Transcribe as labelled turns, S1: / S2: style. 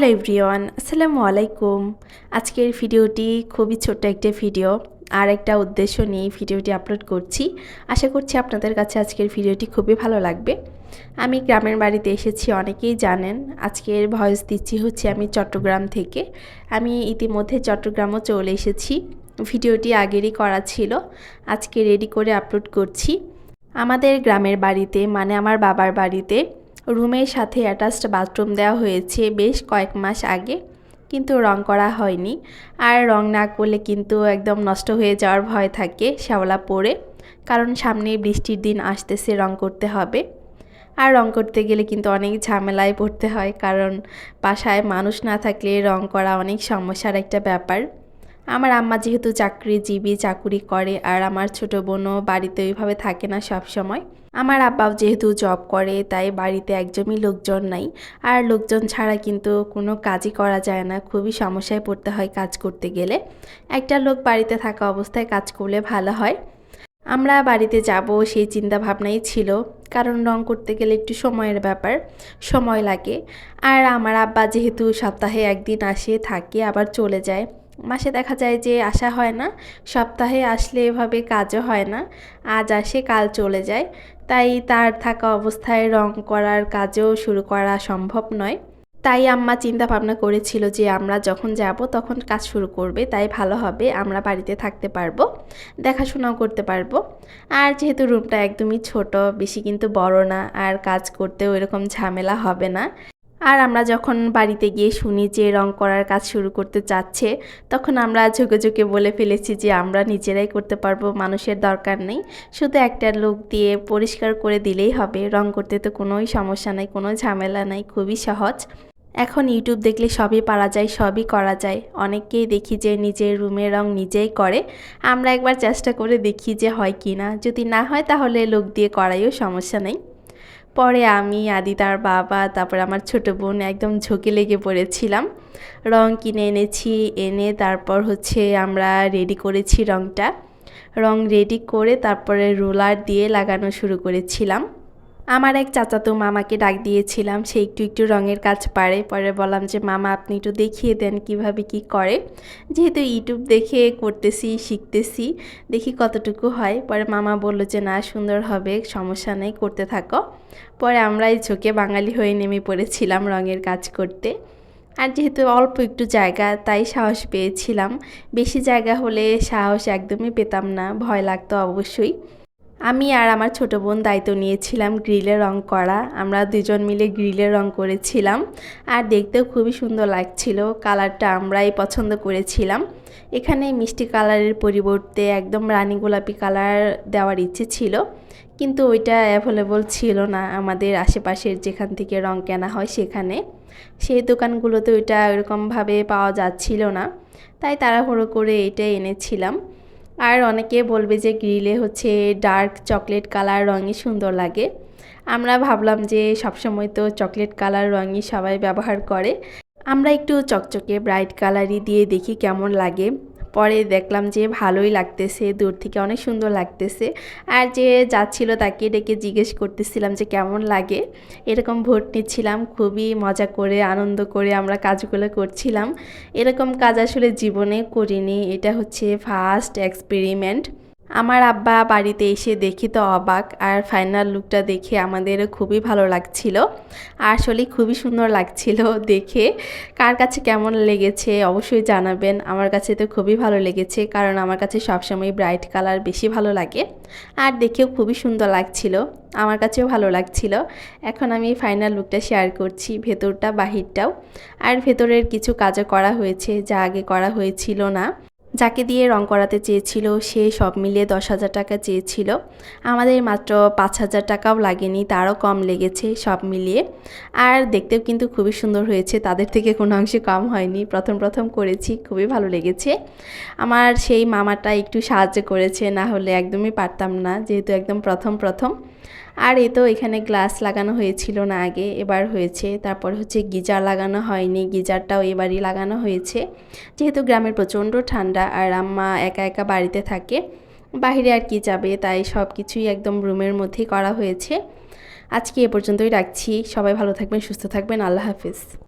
S1: Hello everyone, আসসালামু আলাইকুম। আজকের ভিডিওটি খুবই ছোট্ট একটা ভিডিও, আর একটা উদ্দেশ্য নিয়ে ভিডিওটি আপলোড করছি। আশা করছি আপনাদের কাছে আজকের ভিডিওটি খুবই ভালো লাগবে। আমি গ্রামের বাড়িতে এসেছি, অনেকেই জানেন। আজকের ভয়েস দিচ্ছি হচ্ছে আমি চট্টগ্রাম থেকে। আমি ইতিমধ্যে চট্টগ্রামও চলে এসেছি। ভিডিওটি আগেরই করা ছিল। আজকে রেডি করে আপলোড করছি। আমাদের গ্রামের বাড়িতে মানে আমার বাবার বাড়িতে রুমের সাথে অ্যাটাচড বাথরুম দেওয়া হয়েছে বেশ কয়েক মাস আগে, কিন্তু রং করা হয়নি। আর রং না করলে কিন্তু একদম নষ্ট হয়ে যাওয়ার ভয় থাকে শ্যাওলা পড়ে কারণ সামনে বৃষ্টির দিন আসতেছে, রং করতে হবে। আর রং করতে গেলে কিন্তু অনেক ঝামেলায় পড়তে হয়, কারণ বাসায় মানুষ না থাকলে রং করা অনেক সমস্যার একটা ব্যাপার। আমার আম্মা যেহেতু চাকরিজীবী, চাকুরি করে আর আমার ছোট বোনও বাড়িতে ওইভাবে থাকে না সব সময়। আমার আব্বাও যেহেতু জব করে, তাই বাড়িতে একদমই লোকজন নাই। আর লোকজন ছাড়া কিন্তু কোনো কাজই করা যায় না, খুবই সমস্যায় পড়তে হয় কাজ করতে গেলে। একটা লোক বাড়িতে থাকা অবস্থায় কাজ করলে ভালো হয়। আমরা বাড়িতে যাব সেই চিন্তা ভাবনাই ছিল, কারণ রং করতে গেলে একটু সময়ের ব্যাপার, সময় লাগে। আর আমার আব্বা যেহেতু সপ্তাহে একদিন আসে, থাকে, আবার চলে যায়। মাসে দেখা যায় যে আসা হয় না, সপ্তাহে আসলে এভাবে কাজও হয় না, আজ আসে, কাল চলে যায়। তাই তার থাকা অবস্থায় রং করার কাজও শুরু করা সম্ভব নয়। তাই আম্মা চিন্তা ভাবনা করেছিল যে আমরা যখন যাব তখন কাজ শুরু করবে, তাই ভালো হবে আমরা বাড়িতে থাকতে পারব, দেখাশোনাও করতে পারব। আর যেহেতু রুমটা একদমই ছোট, বেশি কিন্তু বড় না, আর কাজ করতেও এরকম ঝামেলা হবে না। আর আমরা যখন বাড়িতে গিয়ে শুনি যে রং করার কাজ শুরু করতে চাচ্ছে, তখন আমরা ঝুঁকে ঝুঁকে বলে ফেলেছি যে আমরা নিজেরাই করতে পারব, মানুষের দরকার নেই। শুধু একটা লোক দিয়ে পরিষ্কার করে দিলেই হবে। রং করতে তো কোনোই সমস্যা নাই, কোনো ঝামেলা নাই, খুবই সহজ। এখন ইউটিউব দেখলে সবই পারা যায়, সবই করা যায়। অনেককেই দেখি যে নিজের রুমের রং নিজেই করে। আমরা একবার চেষ্টা করে দেখি যে হয় কি না। যদি না হয় তাহলে লোক দিয়ে করাইও সমস্যা নেই। পরে আমি আদিতার বাবা, তারপর আমার ছোট বোন একদম ঝুঁকে লেগে পড়েছিলাম। রং কিনে এনেছি, এনে তারপর হচ্ছে আমরা রেডি করেছি রংটা। রং রেডি করে তারপরে রোলার দিয়ে লাগানো শুরু করেছিলাম। আমার এক চাচাতো মামাকে ডাক দিয়েছিলাম, সে একটু একটু রঙের কাজ পারে। পরে বললাম যে, মামা, আপনি একটু দেখিয়ে দেন কীভাবে কি করে। যেহেতু ইউটিউব দেখে করতেছি, শিখতেছি, দেখি কতটুকু হয়। পরে মামা বলল যে, না, সুন্দর হবে, সমস্যা নেই, করতে থাকো। পরে আমরা এই ঝোঁকে বাঙালি হয়ে নেমে পড়েছিলাম রঙের কাজ করতে। আর যেহেতু অল্প একটু জায়গা, তাই সাহস পেয়েছিলাম। বেশি জায়গা হলে সাহস একদমই পেতাম না, ভয় লাগতো অবশ্যই। আমি আর আমার ছোট বোন দায়িত্ব নিয়েছিলাম গ্রিলে রং করা। আমরা দুজন মিলে গ্রিলে রং করেছিলাম আর দেখতেও খুবই সুন্দর লাগছিল। কালারটা আমরাই পছন্দ করেছিলাম। এখানে মিষ্টি কালারের পরিবর্তে একদম রানী গোলাপি কালার দেওয়ার ইচ্ছে ছিল। কিন্তু ওইটা অ্যাভেলেবল ছিল না আমাদের আশেপাশের যেখান থেকে রং কেনা হয় সেখানে। সেই দোকানগুলোতে ওইটা ওইরকমভাবে পাওয়া যাচ্ছিল না। তাই তাড়াহুড়ো করে এটা এনেছিলাম। আর অনেকে বলবে যে গ্রিলে হচ্ছে ডার্ক চকলেট কালার রঙই সুন্দর লাগে। আমরা ভাবলাম যে সবসময় তো চকলেট কালার রঙই সবাই ব্যবহার করে। আমরা একটু চকচকে ব্রাইট কালারই দিয়ে দেখি কেমন লাগে। পরে দেখলাম যে ভালোই লাগতেছে, দূর থেকে অনেক সুন্দর লাগতেছে। আর যে যাচ্ছিল তাকে ডেকে জিজ্ঞেস করতেছিলাম যে কেমন লাগে? এরকম ভোট নিচ্ছিলাম, খুবই মজা করে, আনন্দ করে আমরা কাজগুলো করছিলাম। এরকম কাজ আসলে জীবনে করিনি, এটা হচ্ছে ফার্স্ট এক্সপেরিমেন্ট আমার আব্বা বাড়িতে এসে দেখি তো অবাক, আর ফাইনাল লুকটা দেখে আমাদের খুবই ভালো লাগছিল। আসলে খুবই সুন্দর লাগছিল দেখে। কার কাছে কেমন লেগেছে অবশ্যই জানাবেন। আমার কাছে তো খুবই ভালো লেগেছে, কারণ আমার কাছে সবসময় ব্রাইট কালার বেশি ভালো লাগে। আর দেখেও খুবই সুন্দর লাগছিল, আমার কাছেও ভালো লাগছিল। এখন আমি ফাইনাল লুকটা শেয়ার করছি, ভেতরটা, বাহিরটাও। আর ভেতরের কিছু কাজও করা হয়েছে, যা আগে করা হয়েছিল না। যাকে দিয়ে রং করাতে চেয়েছিল, সে সব মিলিয়ে দশ হাজার টাকা চেয়েছিল। আমাদের মাত্র পাঁচ হাজার টাকাও লাগেনি, তারও কম লেগেছে সব মিলিয়ে। আর দেখতেও কিন্তু খুবই সুন্দর হয়েছে, তাদের থেকে কোনো অংশে কম হয়নি। প্রথম প্রথম করেছি, খুবই ভালো লেগেছে। আমার সেই মামাটা একটু সাহায্য করেছে, না হলে একদমই পারতাম না, যেহেতু একদম প্রথম প্রথম। আর এ তো এখানে গ্লাস লাগানো হয়েছিল না আগে, এবার হয়েছে। তারপর হচ্ছে গিজার লাগানো হয়নি, গিজারটাও এবারই লাগানো হয়েছে। যেহেতু গ্রামের প্রচণ্ড ঠান্ডা আর আম্মা একা একা বাড়িতে থাকে, বাহিরে আর কি যাবে, তাই সব কিছুই একদম রুমের মধ্যেই করা হয়েছে। আজকে এ পর্যন্তই রাখছি। সবাই ভালো থাকবেন, সুস্থ থাকবেন। আল্লাহ হাফিজ।